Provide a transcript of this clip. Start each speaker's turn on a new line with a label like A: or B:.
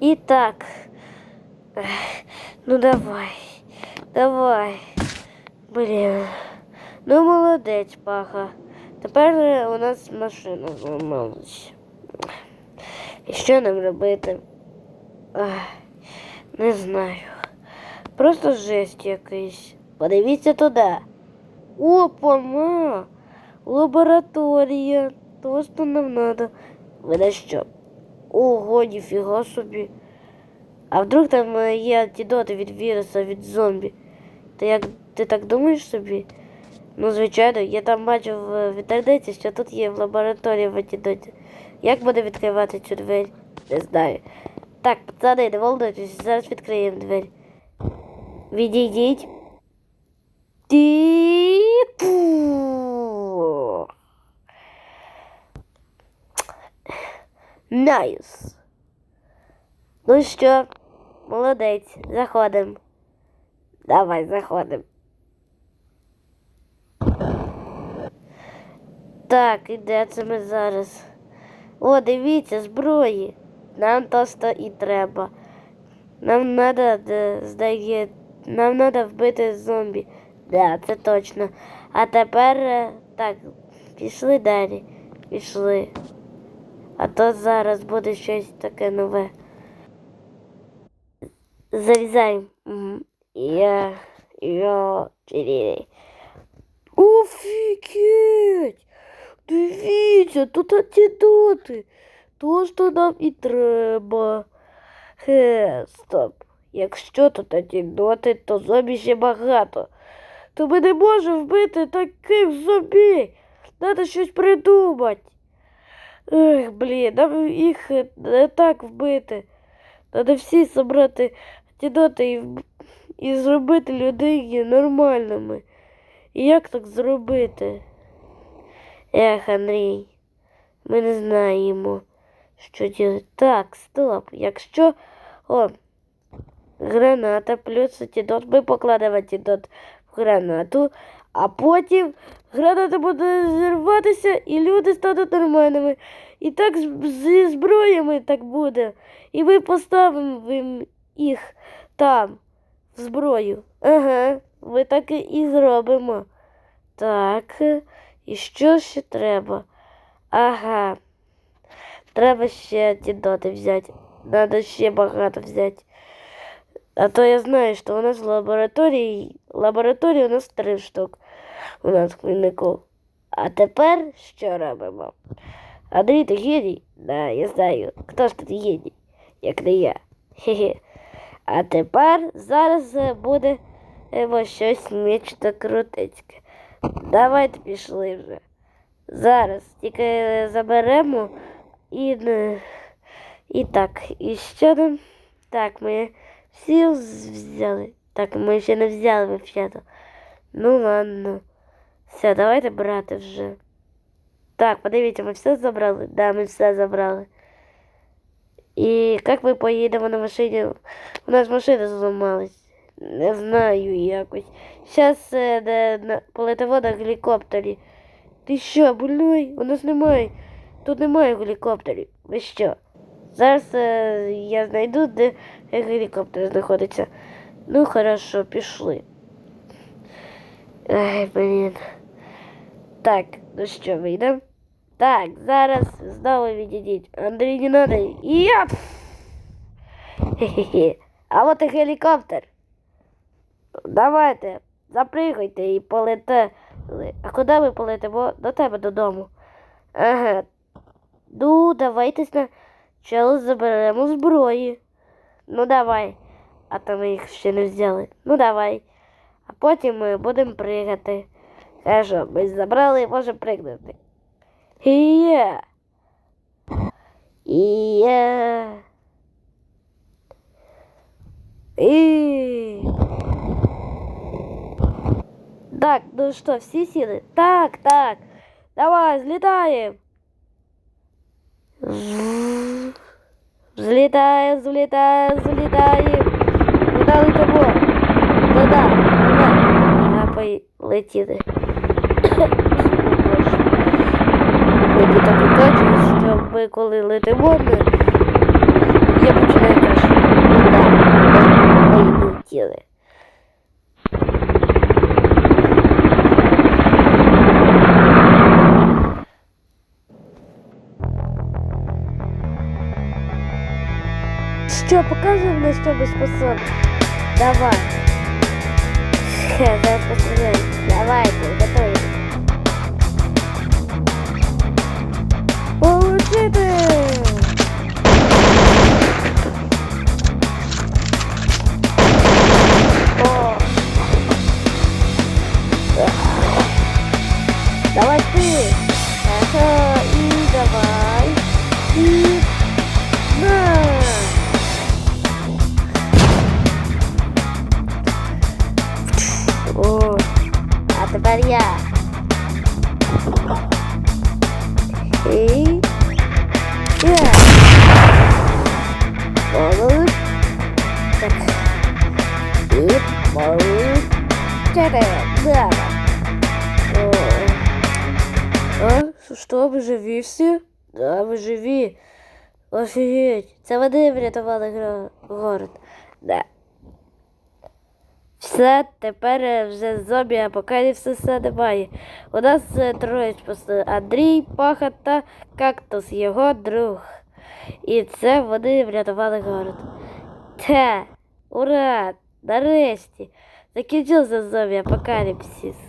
A: І. Ну давай. Давай. Блін. Ну молодець, паха. Тепер у нас машина зламалась. Що нам робити? Ах, не знаю. Просто жесть якийсь. Подивіться туди. Опа, ма! Лабораторія. То, що нам надо. Ви на що? Ого, ніфіга собі. А вдруг там е, є антидоти від віруса, від зомбі? Ти як ти так думаєш собі? Ну, звичайно, я там бачив в, в інтернеті, що тут є в лабораторії в антидоті. Як буде відкривати цю двері? Не знаю. Так, пацани, не волнуйтесь, зараз відкриємо двері. Відійдіть. Ті. Найс. Ну що, молодець, заходимо. Давай, заходимо. Так, і де це ми зараз? О, дивіться, зброї. Нам то і треба. Нам де, здає, нам надо вбити зомбі. Да, це точно. А тепер е, так, пішли далі. Пішли. А то зараз буде щось таке нове. Залізаємо. Мгм. Я. Я. Офігеть! Дивіться, тут антидоти. То, що нам і треба. Хе, стоп. Якщо тут антидоти, то зомбі ще багато. То ми не можемо вбити таких зомбі. Треба щось придумати. Ех, блін, нам їх е, не так вбити. Треба всі зібрати антидоти і, і зробити людей нормальними. І як так зробити? Ех, Андрій, ми не знаємо, що діяти. Так, стоп. Якщо. О, граната плюс антидот. Ми покладемо антидот в гранату, а потім граната буде зірватися і люди стануть нормальними. І так зі зброями так буде. І ми поставимо їх там, в зброю. Ага, ми так і- зробимо. Так, і що ще треба? Ага. Треба ще антидоти взяти. Надо ще багато взяти. А то я знаю, що у нас в лабораторії, лабораторії у нас три штук у нас в. А тепер що робимо? Андрій, ти геній? Да, я знаю. Хто ж тут геній, як не я. Хе-хе. А тепер зараз е, буде е, ось щось нечто крутецьке. Давайте пішли вже. Зараз тільки е, заберемо і, і так. І що там? Так, ми вз- взяли. Так, ми ще не взяли вивчати. Ну ладно. Все, давайте брати вже. Так, подивіться, ми все забрали? Да, ми все забрали. І як ми поїдемо на машині? У нас машина зламалась. Не знаю якось. Зараз е, на, полетимо на гелікоптері. Ти що, больной? У нас немає. Тут немає гелікоптерів. Ви що? Зараз е, я знайду, де гелікоптер знаходиться. Ну, хорошо, пішли. Ай, блін. Так, ну що, вийдемо? Так, зараз знову відійдіть. Андрій, не надо. Я! Хе-хе-хе. А от і гелікоптер. Давайте, запригайте і полете. А куди ви полетимо? До тебе додому. Ага. Ну, давайте на... спочатку заберемо зброї. Ну давай. А то ми їх ще не взяли. Ну давай. А потім ми будемо пригати. Хорошо, ми забрали і можемо пригнути. Є. Є. І. Так, ну що, всі сіли? Так, так. Давай, злітаємо. Взлетаем, взлетаем, взлетаем. Куда вы того? Туда, туда. Ага, полетели. Мені так вдачі, що ми коли летимо, я починаю кашляти. Ну так. Що, покажемо, на що ми способні? Давай. Хе, зараз посмотрим. Давайте, готові. Получити! Так. І. А? Що, ви живі всі? Да, ви живі. Офігеть. Це вони врятували город. Да. Все, тепер е, вже зомбі апокаліпсиса немає. У нас е, троє. Андрій, Паха та Кактус, його друг. І це вони врятували город. Те, ура! Нарешті! Закінчився зомбі апокаліпсис.